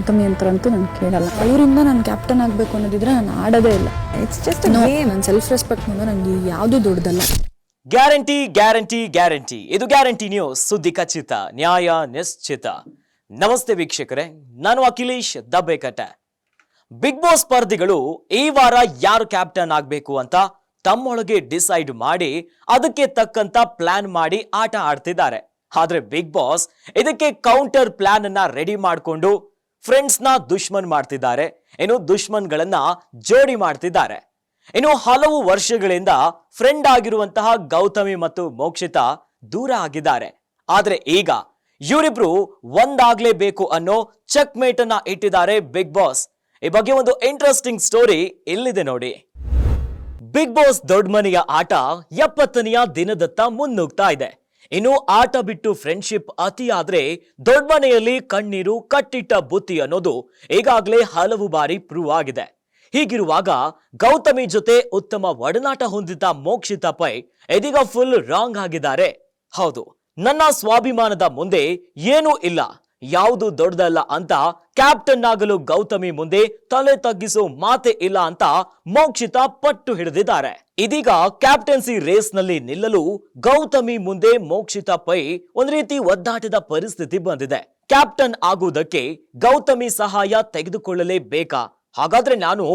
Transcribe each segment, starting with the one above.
ಗೌತಮಿ ಅಂತರಂತೂ ನಾನು ಕೇಳಲ್ಲ. ಅವರಿಂದ ನಾನು ಕ್ಯಾಪ್ಟನ್ ಆಗಬೇಕು ಅನ್ನೋದಿದ್ರೆ ನಾನು ಆಡೋದೇ ಇಲ್ಲ. ಇಟ್ಸ್ ಜಸ್ಟ್ ನನ್ನ ಸೆಲ್ಫ್ ರೆಸ್ಪೆಕ್ಟ್ ಮುಂದೆ ನನಗೆ ಯಾವುದು ದೊಡ್ಡದಲ್ಲ. Guarantee guarantee guarantee. ಇದು ಗ್ಯಾರಂಟಿ ನ್ಯೂಸ್. ಸುದ್ದಿ ಖಚಿತ ನ್ಯಾಯ ನಿಶ್ಚಿತ. ನಮಸ್ತೆ ವೀಕ್ಷಕರೇ ನಾನು ಅಖಿಲೇಶ್ ದಬ್ಬೆಕಟ್ಟೆ. ಬಿಗ್ ಬಾಸ್ ಸ್ಪರ್ಧಿಗಳು ಈ ವಾರ ಯಾರು ಕ್ಯಾಪ್ಟನ್ ಆಗಬೇಕು ಅಂತ ತಮ್ಮೊಳಗೆ ಡಿಸೈಡ್ ಮಾಡಿ ಅದಕ್ಕೆ ತಕ್ಕಂತ ಪ್ಲಾನ್ ಮಾಡಿ ಆಟ ಆಡ್ತಿದ್ದಾರೆ. ಆದ್ರೆ ಬಿಗ್ ಬಾಸ್ ಇದಕ್ಕೆ ಕೌಂಟರ್ ಪ್ಲಾನ್ ಅನ್ನ ರೆಡಿ ಮಾಡಿಕೊಂಡು ಫ್ರೆಂಡ್ಸ್ನ ದುಶ್ಮನ್ ಮಾಡ್ತಿದ್ದಾರೆ. ಏನು ದುಶ್ಮನ್ಗಳನ್ನ ಜೋಡಿ ಮಾಡ್ತಿದ್ದಾರೆ. ಇನ್ನು ಹಲವು ವರ್ಷಗಳಿಂದ ಫ್ರೆಂಡ್ ಆಗಿರುವಂತಹ ಗೌತಮಿ ಮತ್ತು ಮೋಕ್ಷಿತ ದೂರ ಆಗಿದ್ದಾರೆ. ಆದ್ರೆ ಈಗ ಇವರಿಬ್ರು ಒಂದಾಗ್ಲೇಬೇಕು ಅನ್ನೋ ಚೆಕ್ ಮೇಟ್ ಅನ್ನ ಇಟ್ಟಿದ್ದಾರೆ ಬಿಗ್ ಬಾಸ್. ಈ ಬಗ್ಗೆ ಒಂದು ಇಂಟ್ರೆಸ್ಟಿಂಗ್ ಸ್ಟೋರಿ ಇಲ್ಲಿದೆ ನೋಡಿ. ಬಿಗ್ ಬಾಸ್ ದೊಡ್ಡ ಮನೆಯ ಆಟ ಎಪ್ಪತ್ತನೆಯ ದಿನದತ್ತ ಮುನ್ನುಗ್ತಾ ಇದೆ. ಇನ್ನು ಆಟ ಬಿಟ್ಟು ಫ್ರೆಂಡ್ಶಿಪ್ ಅತಿಯಾದ್ರೆ ದೊಡ್ಡ ಮನೆಯಲ್ಲಿ ಕಣ್ಣೀರು ಕಟ್ಟಿಟ್ಟ ಬುತ್ತಿ ಅನ್ನೋದು ಈಗಾಗಲೇ ಹಲವು ಬಾರಿ ಪ್ರೂವ್ ಆಗಿದೆ. ಹೀಗಿರುವಾಗ ಗೌತಮಿ ಜೊತೆ ಉತ್ತಮ ಒಡನಾಟ ಹೊಂದಿದ್ದ ಮೋಕ್ಷಿತ ಪೈ ಇದೀಗ ಫುಲ್ ರಾಂಗ್ ಆಗಿದ್ದಾರೆ. ಹೌದು, ನನ್ನ ಸ್ವಾಭಿಮಾನದ ಮುಂದೆ ಏನೂ ಇಲ್ಲ. ಯಾವುದು ದೊಡ್ಡದಲ್ಲ ಅಂತ ಕ್ಯಾಪ್ಟನ್ ಆಗಲು ಗೌತಮಿ ಮುಂದೆ ತಲೆ ತಗ್ಗಿಸೋ ಮಾತೆ ಇಲ್ಲ ಅಂತ ಮೋಕ್ಷಿತ ಪಟ್ಟು ಹಿಡಿದಿದ್ದಾರೆ. ಇದೀಗ ಕ್ಯಾಪ್ಟನ್ಸಿ ರೇಸ್ನಲ್ಲಿ ನಿಲ್ಲಲು ಗೌತಮಿ ಮುಂದೆ ಮೋಕ್ಷಿತ ಪೈ ಒಂದ್ ರೀತಿ ಒದ್ದಾಟದ ಪರಿಸ್ಥಿತಿ ಬಂದಿದೆ. ಕ್ಯಾಪ್ಟನ್ ಆಗುವುದಕ್ಕೆ ಗೌತಮಿ ಸಹಾಯ ತೆಗೆದುಕೊಳ್ಳಲೇಬೇಕಾ? ಹಾಗಾದ್ರೆ ನಾನು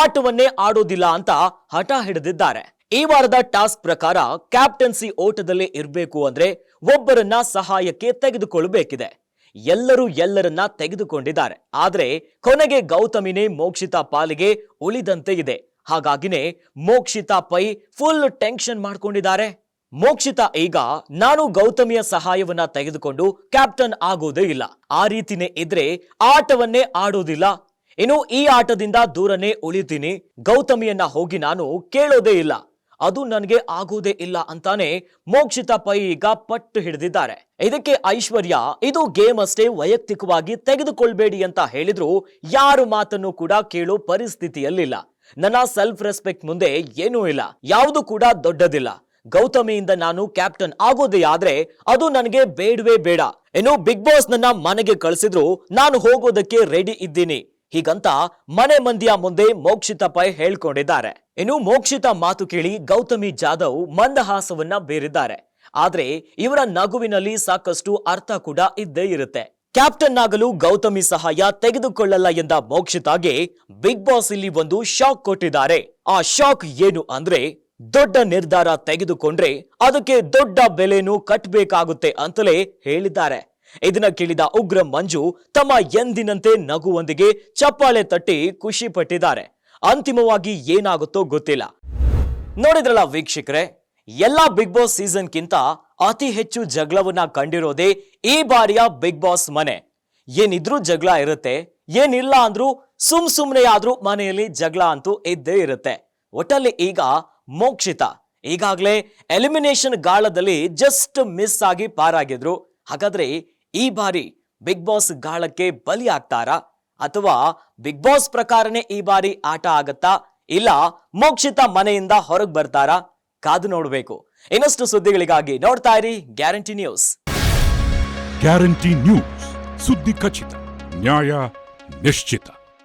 ಆಟವನ್ನೇ ಆಡೋದಿಲ್ಲ ಅಂತ ಹಠ ಹಿಡಿದಿದ್ದಾರೆ. ಈ ವಾರದ ಟಾಸ್ಕ್ ಪ್ರಕಾರ ಕ್ಯಾಪ್ಟನ್ಸಿ ಓಟದಲ್ಲಿ ಇರಬೇಕು ಅಂದ್ರೆ ಒಬ್ಬರನ್ನ ಸಹಾಯಕ್ಕೆ ತೆಗೆದುಕೊಳ್ಳಬೇಕಿದೆ. ಎಲ್ಲರೂ ಎಲ್ಲರನ್ನ ತೆಗೆದುಕೊಂಡಿದ್ದಾರೆ. ಆದರೆ ಕೊನೆಗೆ ಗೌತಮಿನೇ ಮೋಕ್ಷಿತಾ ಪಾಲಿಗೆ ಉಳಿದಂತೆ ಇದೆ. ಹಾಗಾಗಿನೇ ಮೋಕ್ಷಿತಾ ಪೈ ಫುಲ್ ಟೆನ್ಷನ್ ಮಾಡ್ಕೊಂಡಿದ್ದಾರೆ. ಮೋಕ್ಷಿತಾ ಈಗ ನಾನು ಗೌತಮಿಯ ಸಹಾಯವನ್ನ ತೆಗೆದುಕೊಂಡು ಕ್ಯಾಪ್ಟನ್ ಆಗೋದೇ ಇಲ್ಲ. ಆ ರೀತಿನೇ ಇದ್ರೆ ಆಟವನ್ನೇ ಆಡೋದಿಲ್ಲ. ಇನ್ನು ಈ ಆಟದಿಂದ ದೂರನೇ ಉಳಿತೀನಿ. ಗೌತಮಿಯನ್ನ ಹೋಗಿ ನಾನು ಕೇಳೋದೇ ಇಲ್ಲ. ಅದು ನನಗೆ ಆಗೋದೇ ಇಲ್ಲ ಅಂತಾನೆ ಮೋಕ್ಷಿತ ಪೈ ಈಗ ಪಟ್ಟು ಹಿಡಿದಿದ್ದಾರೆ. ಇದಕ್ಕೆ ಐಶ್ವರ್ಯ, ಇದು ಗೇಮ್ ಅಷ್ಟೇ ವೈಯಕ್ತಿಕವಾಗಿ ತೆಗೆದುಕೊಳ್ಬೇಡಿ ಅಂತ ಹೇಳಿದ್ರು ಯಾರು ಮಾತನ್ನು ಕೂಡ ಕೇಳೋ ಪರಿಸ್ಥಿತಿಯಲ್ಲಿಲ್ಲ. ನನ್ನ ಸೆಲ್ಫ್ ರೆಸ್ಪೆಕ್ಟ್ ಮುಂದೆ ಏನೂ ಇಲ್ಲ, ಯಾವುದು ಕೂಡ ದೊಡ್ಡದಿಲ್ಲ. ಗೌತಮಿಯಿಂದ ನಾನು ಕ್ಯಾಪ್ಟನ್ ಆಗೋದೇ ಆದ್ರೆ ಅದು ನನಗೆ ಬೇಡವೇ ಬೇಡ. ಏನು ಬಿಗ್ ಬಾಸ್ ನನ್ನ ಮನೆಗೆ ಕಳಿಸಿದ್ರು, ನಾನು ಹೋಗೋದಕ್ಕೆ ರೆಡಿ ಇದ್ದೀನಿ. ಹೀಗಂತ ಮನೆ ಮಂದಿಯ ಮುಂದೆ ಮೋಕ್ಷಿತ ಪೈ ಹೇಳ್ಕೊಂಡಿದ್ದಾರೆ. ಇನ್ನು ಮೋಕ್ಷಿತ ಮಾತು ಕೇಳಿ ಗೌತಮಿ ಜಾಧವ್ ಮಂದಹಾಸವನ್ನ ಬೀರಿದ್ದಾರೆ. ಆದ್ರೆ ಇವರ ನಗುವಿನಲ್ಲಿ ಸಾಕಷ್ಟು ಅರ್ಥ ಕೂಡ ಇದ್ದೇ ಇರುತ್ತೆ. ಕ್ಯಾಪ್ಟನ್ ಆಗಲು ಗೌತಮಿ ಸಹಾಯ ತೆಗೆದುಕೊಳ್ಳಲ್ಲ ಎಂದ ಮೋಕ್ಷಿತಾಗೆ ಬಿಗ್ ಬಾಸ್ ಇಲ್ಲಿ ಒಂದು ಶಾಕ್ ಕೊಟ್ಟಿದ್ದಾರೆ. ಆ ಶಾಕ್ ಏನು ಅಂದ್ರೆ ದೊಡ್ಡ ನಿರ್ಧಾರ ತೆಗೆದುಕೊಂಡ್ರೆ ಅದಕ್ಕೆ ದೊಡ್ಡ ಬೆಲೆನೂ ಕಟ್ಟಬೇಕಾಗುತ್ತೆ ಅಂತಲೇ ಹೇಳಿದ್ದಾರೆ. ಇದನ್ನ ಕೇಳಿದ ಉಗ್ರ ಮಂಜು ತಮ್ಮ ಎಂದಿನಂತೆ ನಗುವೊಂದಿಗೆ ಚಪ್ಪಾಳೆ ತಟ್ಟಿ ಖುಷಿ ಪಟ್ಟಿದ್ದಾರೆ. ಅಂತಿಮವಾಗಿ ಏನಾಗುತ್ತೋ ಗೊತ್ತಿಲ್ಲ. ನೋಡಿದ್ರಲ್ಲ ವೀಕ್ಷಕರೇ, ಎಲ್ಲಾ ಬಿಗ್ ಬಾಸ್ ಸೀಸನ್ಗಿಂತ ಅತಿ ಹೆಚ್ಚು ಜಗಳವನ್ನ ಕಂಡಿರೋದೇ ಈ ಬಾರಿಯ ಬಿಗ್ ಬಾಸ್ ಮನೆ. ಏನಿದ್ರೂ ಜಗಳ ಇರುತ್ತೆ, ಏನಿಲ್ಲ ಅಂದ್ರೂ ಸುಮ್ ಸುಮ್ನೆ ಆದ್ರೂ ಮನೆಯಲ್ಲಿ ಜಗಳ ಅಂತೂ ಇದ್ದೇ ಇರುತ್ತೆ. ಒಟ್ಟಲ್ಲಿ ಈಗ ಮೋಕ್ಷಿತ. ಈಗಾಗಲೇ ಎಲಿಮಿನೇಷನ್ ಗಾಳದಲ್ಲಿ ಜಸ್ಟ್ ಮಿಸ್ ಆಗಿ ಪಾರಾಗಿದ್ರು. ಹಾಗಾದ್ರೆ ಈ ಬಾರಿ ಬಿಗ್ ಬಾಸ್ ಗಾಳಕ್ಕೆ ಬಲಿ ಆಗ್ತಾರಾ? ಅಥವಾ ಬಿಗ್ ಬಾಸ್ ಪ್ರಕಾರನೇ ಈ ಬಾರಿ ಆಟ ಆಗತ್ತಾ? ಇಲ್ಲ, ಮೋಕ್ಷಿತ ಮನೆಯಿಂದ ಹೊರಗೆ ಬರ್ತಾರಾ? ಕಾದು ನೋಡಬೇಕು. ಇನ್ನಷ್ಟು ಸುದ್ದಿಗಳಿಗಾಗಿ ನೋಡ್ತಾ ಇರಿ ಗ್ಯಾರಂಟಿ ನ್ಯೂಸ್. ಗ್ಯಾರಂಟಿ ನ್ಯೂಸ್, ಸುದ್ದಿ ಖಚಿತ, ನ್ಯಾಯ ನಿಶ್ಚಿತ.